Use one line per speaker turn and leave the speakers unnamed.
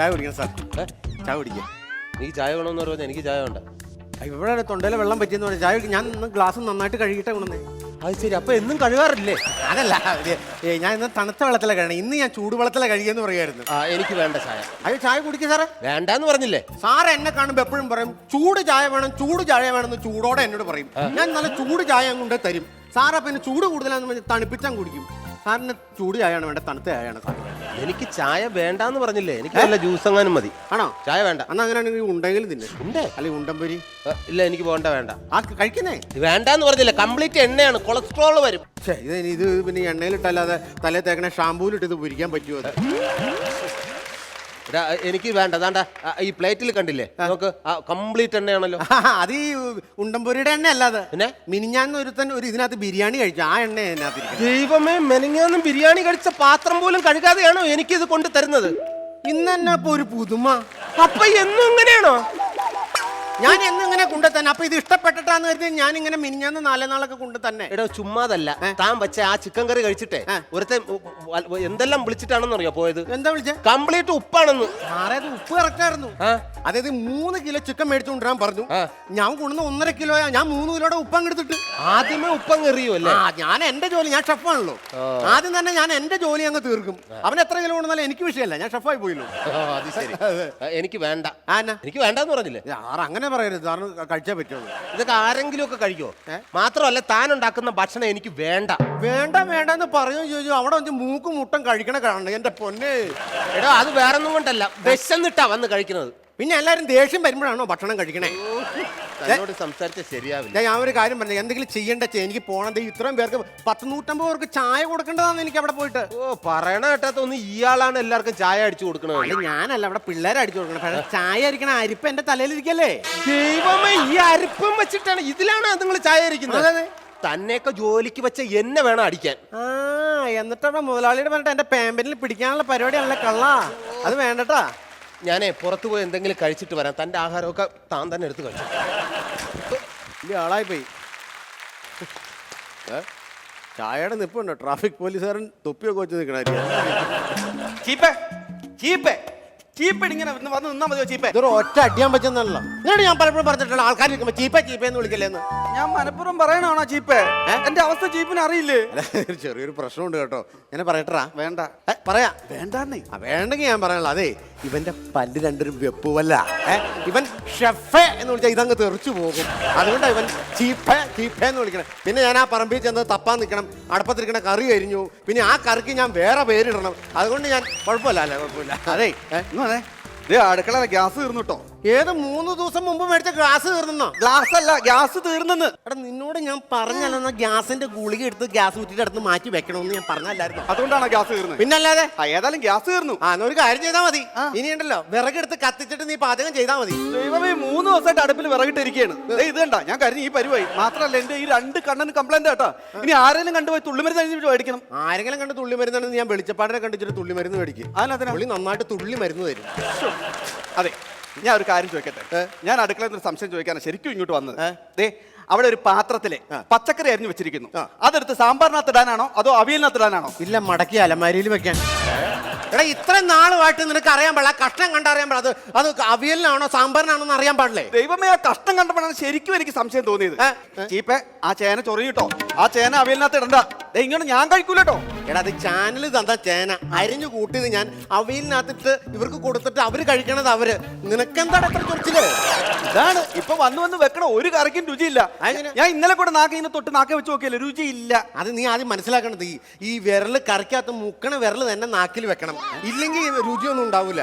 ചായ കുടിക്കണം സാർ ചായ കുടിക്കാം.
എനിക്ക് ചായ വേണമെന്ന് പറഞ്ഞാൽ എനിക്ക് ചായ വേണ്ട.
ഇവിടെ തൊണ്ടയിലെ വെള്ളം പറ്റിയെന്ന് പറഞ്ഞാൽ ചായ ഞാൻ ഇന്ന് ഗ്ലാസ് നന്നായിട്ട് കഴുകിയിട്ടേ കൊണ്ടുവന്നേ.
അത് ശരി. അപ്പൊ എന്നും കഴുകാറില്ലേ?
അതല്ല ഞാൻ ഇന്ന് തണുത്ത വെള്ളത്തിലെ കഴിയണം ഇന്ന് ഞാൻ ചൂടുവെള്ളത്തിലെ കഴുകിയെന്ന് പറയുമായിരുന്നു.
ആ എനിക്ക് വേണ്ട ചായ.
അയ്യോ ചായ കുടിക്കുക സാറേ
വേണ്ടെന്ന് പറഞ്ഞില്ലേ?
സാർ എന്നെ കാണുമ്പോൾ എപ്പോഴും പറയും ചൂട് ചായ വേണം ചൂട് ചായ വേണമെന്ന് ചൂടോടെ എന്നോട് പറയും. ഞാൻ നല്ല ചൂട് ചായ കൊണ്ട് തരും സാറ് പിന്നെ ചൂട് കൂടുതലാണെന്ന് പറഞ്ഞാൽ തണുപ്പിച്ചാൽ കുടിക്കും. സാറിന് ചൂട് ചായയാണ് വേണ്ട തണുത്ത ചായയാണ് സാർ
എനിക്ക് ചായ വേണ്ടാന്ന് പറഞ്ഞില്ലേ? എനിക്ക് നല്ല ജ്യൂസ് എങ്ങാനും മതി.
ആണോ?
ചായ വേണ്ട.
അന്ന് അങ്ങനെയാണെങ്കിൽ ഉണ്ടെങ്കിലും തിന്നെ.
ഉണ്ടേ?
അല്ലെങ്കിൽ ഉണ്ടംപൊരി?
ഇല്ല എനിക്ക് പോകണ്ട വേണ്ട.
ആ കഴിക്കുന്നേ?
വേണ്ടാന്ന് പറഞ്ഞില്ല? കംപ്ലീറ്റ് എണ്ണയാണ്. കൊളസ്ട്രോൾ വരും.
ഇത് ഇത് പിന്നെ എണ്ണയിലിട്ടല്ലാതെ തലേ തേക്കണ ഷാമ്പൂലിട്ട് ഇത് പൊരിക്കാൻ പറ്റുമോ
എനിക്ക് വേണ്ട അതാണ്ട ഈ പ്ലേറ്റിൽ കണ്ടില്ലേ? നമുക്ക് കംപ്ലീറ്റ് എണ്ണയാണല്ലോ.
അത് ഈ ഉണ്ടംപൊരിയുടെ എണ്ണ അല്ലാതെ
പിന്നെ?
മിനിഞ്ഞാന്ന് ഒരുത്തൻ ഒരു ഇതിനകത്ത് ബിരിയാണി കഴിച്ചു ആ എണ്ണ
ദൈവമേ മെനിഞ്ഞാന്ന് ബിരിയാണി കഴിച്ച പാത്രം പോലും കഴുകാതെയാണോ എനിക്കിത് കൊണ്ട് തരുന്നത്
ഇന്ന് തന്നെ ഇപ്പൊ ഒരു പുതുമ.
അപ്പൊ എന്നും ഇങ്ങനെയാണോ
ഞാൻ എന്നിങ്ങനെ കൊണ്ടു തന്നെ. അപ്പൊ ഇത് ഇഷ്ടപ്പെട്ടിട്ടാന്ന് കരുതി ഞാൻ ഇങ്ങനെ മിനിഞ്ഞാന്ന് നാലേ നാളൊക്കെ കൊണ്ട് തന്നെ.
എടോ ചുമ്മാതല്ല. താൻ വെച്ച ആ ചിക്കൻ കറി കഴിച്ചിട്ടേ ഉ- എന്തെല്ലാം വിളിച്ചിട്ടാണെന്ന് അറിയോ പോയത്?
എന്താ വിളിച്ചേ?
കംപ്ലീറ്റ് ഉപ്പാണെന്ന്.
സാറേ അത് ഉപ്പ് കറക്റ്റായിരുന്നു. അതായത് മൂന്ന് കിലോ ചിക്കൻ മേടിച്ചുകൊണ്ടിരാൻ പറഞ്ഞു. ഞാൻ കൊണ്ടുവന്ന ഒന്നര കിലോയാ ഞാൻ മൂന്ന് കിലോയുടെ ഉപ്പ് എടുത്തിട്ട്.
ആദ്യമേ ഉപ്പങ്ങ് എറിയുമല്ലേ
അല്ലേ? ഞാൻ എന്റെ ജോലി ഞാൻ ഷെഫാണല്ലോ ആദ്യം തന്നെ ഞാൻ എന്റെ ജോലി അങ്ങ് തീർക്കും. അവൻ എത്ര കിലോ കൊണ്ടുവന്നാലും എനിക്ക് വിഷയമല്ല. ഞാൻ ഷെഫായി പോയില്ലോ.
അത് ശരി. എനിക്ക് വേണ്ട. എനിക്ക് വേണ്ടെന്ന് പറഞ്ഞില്ലേ?
ആറ് അങ്ങനെ പറയരുത്. സാറിന് കഴിച്ചേ പറ്റുള്ളൂ.
ഇതൊക്കെ ആരെങ്കിലും ഒക്കെ കഴിക്കോ? മാത്രമല്ല താൻ ഉണ്ടാക്കുന്ന ഭക്ഷണം എനിക്ക് വേണ്ട.
വേണ്ട വേണ്ട എന്ന് പറയുമോ ചോദിച്ചു. അവിടെ വന്ന് മൂക്കും മുട്ടം കഴിക്കണ കാണണം എന്റെ പൊന്നെ.
എടോ അത് വേറൊന്നും കൊണ്ടല്ല. വിശന്നിട്ടാ വന്ന് കഴിക്കുന്നത്.
പിന്നെ എല്ലാവരും ദേഷ്യം വരുമ്പോഴാണോ ഭക്ഷണം കഴിക്കണേ?
തന്നോട് സംസാരിച്ച ശരിയാവില്ല.
ഞാൻ ഒരു കാര്യം പറഞ്ഞു എന്തെങ്കിലും ചെയ്യേണ്ട എനിക്ക് പോണത് ഇത്രയും പേർക്ക് പത്ത് നൂറ്റമ്പത് പേർക്ക് ചായ കൊടുക്കേണ്ടതാണ് എനിക്ക് അവിടെ പോയിട്ട്.
ഓ പറയണ കേട്ടാത്ത ഒന്ന് ഇയാളാണ് എല്ലാവർക്കും ചായ അടിച്ചു കൊടുക്കണത്.
അല്ല ഞാനല്ല അവിടെ പിള്ളേരെ അടിച്ചു കൊടുക്കണം പക്ഷേ ചായ അരിക്കണ അരിപ്പ് എന്റെ തലയിലിരിക്കല്ലേ?
ദൈവമേ ഈ അരിപ്പം വെച്ചിട്ടാണ് ഇതിലാണ് നിങ്ങൾ ചായ അരിക്കുന്നത്. തന്നെയൊക്കെ ജോലിക്ക് വെച്ച എന്നെ വേണം അടിക്കാൻ.
ആ എന്നിട്ടവിടെ മുതലാളിയുടെ പറഞ്ഞിട്ട് എന്റെ പേമ്പനിൽ പിടിക്കാനുള്ള പരിപാടിയാണല്ലേ കള്ളാ. അത് വേണ്ടട്ടാ.
ഞാനേ പുറത്തു പോയി എന്തെങ്കിലും കഴിച്ചിട്ട് വരാം. തന്റെ ആഹാരമൊക്കെ താൻ തന്നെ എടുത്ത് കഴിച്ചു.
വലിയ ആളായി പോയി? ചായയുടെ നിപ്പുണ്ടോ? ട്രാഫിക് പോലീസുകാരൻ തൊപ്പിയൊക്കെ വെച്ച് നിൽക്കണ
ചീപ്പേ ചീപ്പേ. ചീപ്പേ ഇങ്ങനെ വന്ന് വന്ന് നിന്നാ മതിയോ ചീപ്പേ?
ഇതൊരു ഒറ്റ അടിയാൻ പറ്റുന്നല്ലോ എന്നോട് ഞാൻ പലപ്പോഴും പറഞ്ഞിട്ടുള്ള ആൾക്കാർ നിൽക്കുമ്പോൾ ചീപ്പ ചീപ്പ എന്ന് വിളിക്കല്ലേന്ന്?
ഞാൻ മനഃപൂർവം പറയണാണോ ചീപ്പേ? എന്റെ അവസ്ഥ ചീപ്പിന് അറിയില്ലേ?
അല്ല, ചെറിയൊരു പ്രശ്നമുണ്ട് കേട്ടോ. ഞാൻ പറയട്ടാ
വേണ്ട.
ഏ, പറയാ.
വേണ്ടാന്നേ.
ആ, വേണ്ടെങ്കിൽ ഞാൻ പറയാനുള്ള അതെ ഇവന്റെ പല്ല് രണ്ടൊരു വെപ്പുവല്ല. ഏ ഇവൻ ഷെഫ് എന്ന് വിളിച്ചാൽ ഇതങ്ങ് തെറിച്ചു പോകും. അതുകൊണ്ടാണ് ഇവൻ ചീപ്പ ചീപ്പ എന്ന് വിളിക്കണം. പിന്നെ ഞാൻ ആ പറമ്പിൽ ചെന്ന് തപ്പാൻ നിൽക്കണം അടുപ്പത്തിരിക്കണ കറി കരിഞ്ഞു പിന്നെ ആ കറിക്ക് ഞാൻ വേറെ പേരിടണം. അതുകൊണ്ട് ഞാൻ കുഴപ്പമില്ല അല്ലേ? കുഴപ്പമില്ല. അതെ ഏ,
ഇന്ന് വന്നേ ദേ അടുക്കള ഗ്യാസ് തീർന്നു കേട്ടോ.
ഏത് മൂന്ന് ദിവസം മുമ്പ് മേടിച്ച ഗ്ലാസ് തീർന്നോ
ഗ്ലാസ് അല്ല ഗ്യാസ് തീർന്നെന്ന്.
എടാ നിന്നോട് ഞാൻ പറഞ്ഞല്ലോ ഗ്യാസിന്റെ ഗുളിക എടുത്ത് ഗ്യാസ് കുറ്റിയുടെ അടുത്ത് മാറ്റി വെക്കണമെന്ന് ഞാൻ പറഞ്ഞല്ലായിരുന്നു.
അതുകൊണ്ടാണ് ഗ്യാസ് തീർന്നത്
പിന്നല്ലാതെ?
ആ ഏതായാലും ഗ്യാസ് തീർന്നു.
ആ എന്നാ ഒരു കാര്യം ചെയ്താൽ മതി. ഇനിയുണ്ടല്ലോ വിറകെടുത്ത് കത്തിച്ചിട്ട് നീ പാചകം ചെയ്താൽ മതി.
ദൈവമേ മൂന്ന് ദിവസമായിട്ട് അടുപ്പിൽ വിറകിട്ടിരിക്കുകയാണ് ദേ ഇത് കണ്ട ഞാൻ കരുതി ഈ പരിവായി മാത്രമല്ല എന്റെ ഈ രണ്ട് കണ്ണന് കംപ്ലൈന്റ് കേട്ടോ. ഇനി ആരെങ്കിലും കണ്ടുപോയി തുള്ളിമരുന്ന് കഴിഞ്ഞിട്ട് മേടിക്കണം.
ആരെങ്കിലും കണ്ട് തുള്ളി മരുന്നാണെന്ന് ഞാൻ വെളിച്ചപ്പാടിനെ കണ്ടിട്ട് തുള്ളി മരുന്ന് മേടിക്കും.
അതിനകത്തിനാ
പുള്ളി നന്നായിട്ട് തുള്ളി മരുന്ന് തരും.
അതെ. ഞാൻ ഒരു കാര്യം ചോദിക്കട്ടെ? ഞാൻ അടുക്കളയിൽ നിന്ന് സംശയം ചോദിക്കാനാണ് ശരിക്കും ഇങ്ങോട്ട് വന്നത്. ദേ അവിടെ ഒരു പാത്രത്തിലെ പച്ചക്കറി അരിഞ്ഞു വെച്ചിരിക്കുന്നു. അതെടുത്ത് സാമ്പാറിനകത്ത് ഇടാനാണോ? അതോ അവിയലിനകത്ത് ഇടാനാണോ?
ഇല്ല മടക്കി അലമാരിയിൽ വെക്കാൻ. എടാ ഇത്രയും നാളുമായിട്ട് നിനക്ക് അറിയാൻ പാടില്ല. കഷ്ടം കഷ്ണം കണ്ടറിയാൻ പാടില്ല. അത് അത് അവിയലിനാണോ സാമ്പാറിനാണോ എന്ന് അറിയാൻ പാടില്ലേ?
ദൈവമേ ആ കഷ്ടം കണ്ടപ്പോഴാണ് ശരിക്കും എനിക്ക് സംശയം തോന്നിയത്? ചീപ്പേ ആ ചേന ചൊറിയിട്ടോ ആ ചേന അവിയലിനകത്ത് ഇടണ്ട. ഇങ്ങോട്ട് ഞാൻ കഴിക്കൂലട്ടോ.
എടാ അത് ചാനൽ തന്ന ചേന. അരിഞ്ഞു കൂട്ടിയത് ഞാൻ. അവയിലിനകത്തിട്ട് ഇവർക്ക് കൊടുത്തിട്ട് അവർ കഴിക്കണത് അവർ. നിനക്കെന്താണ് എത്ര ചൊറിച്ചിൽ?
ഇതാണ്. ഇപ്പൊ വന്ന് വന്ന് വെക്കണ ഒരു കറിക്കും രുചിയില്ല.
അതെങ്ങനെ?
ഞാൻ ഇന്നലെ കൂടെ നാക്ക് ഇങ്ങനെ തൊട്ട് നാക്കെ വെച്ച് നോക്കിയല്ലേ രുചിയില്ല.
അത് നീ ആദ്യം മനസ്സിലാക്കണത്. ഈ ഈ വിരൽ കറിക്കകത്ത് മുക്കണ വിരൽ തന്നെ നാക്കിൽ വെക്കണം. ഇല്ലെങ്കിൽ രുചിയൊന്നും ഉണ്ടാവില്ല